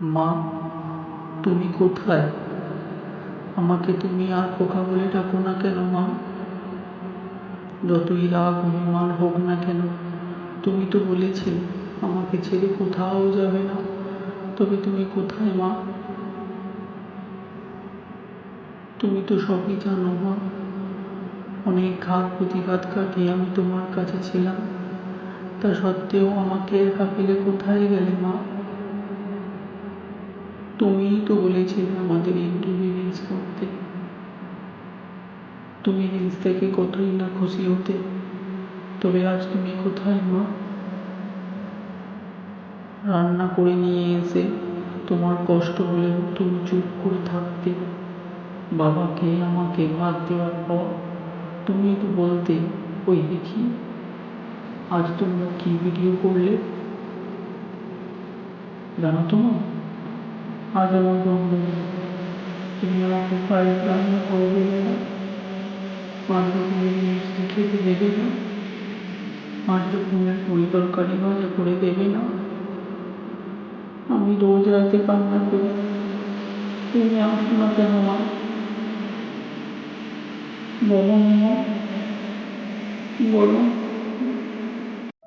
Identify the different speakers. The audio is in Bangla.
Speaker 1: মা, তুমি কোথায়? আমাকে তুমি আর খোকা বলে ডাকো না কেন মা? যতই রাগ, অভিমান হোক না কেন, তুমি তো বলেছিলে আমাকে ছেড়ে কোথাও যাবে না। তবে তুমি কোথায় মা? তুমি তো সবই জানো মা। অনেক ঘাত প্রতিঘাত কাটিয়ে আমি তোমার কাছে ছিলাম। তা সত্ত্বেও আমাকে একা ফেলে কোথায় গেলে মা? তুমিই তো বলেছিলে আমাদের রিলিজ করতে। তুমি রিলস থেকে কতই না খুশি হতে। তবে আজ তুমি কোথায়, মা? রান্না করে নিয়ে এসে তোমার কষ্ট হলেও তুমি চুপ করে থাকতে। বাবাকে আমাকে ভাত দেওয়ার পর তুমি তো বলতে, ওই দেখি, আজ তোমরা কি ভিডিও করলে? জানো তো আজ আমার তুমি আমাকে ফ্রাইড রান্না করে দেবে না পাঁচ রকমের মিষ্টি খেতে দেবে না পাঁচ রকমের পুরি তরকারি ভাজা করে দেবে না আমি রোজ রাতে কান্না করি। তুমি আসো না কেন মা? বলো বলো।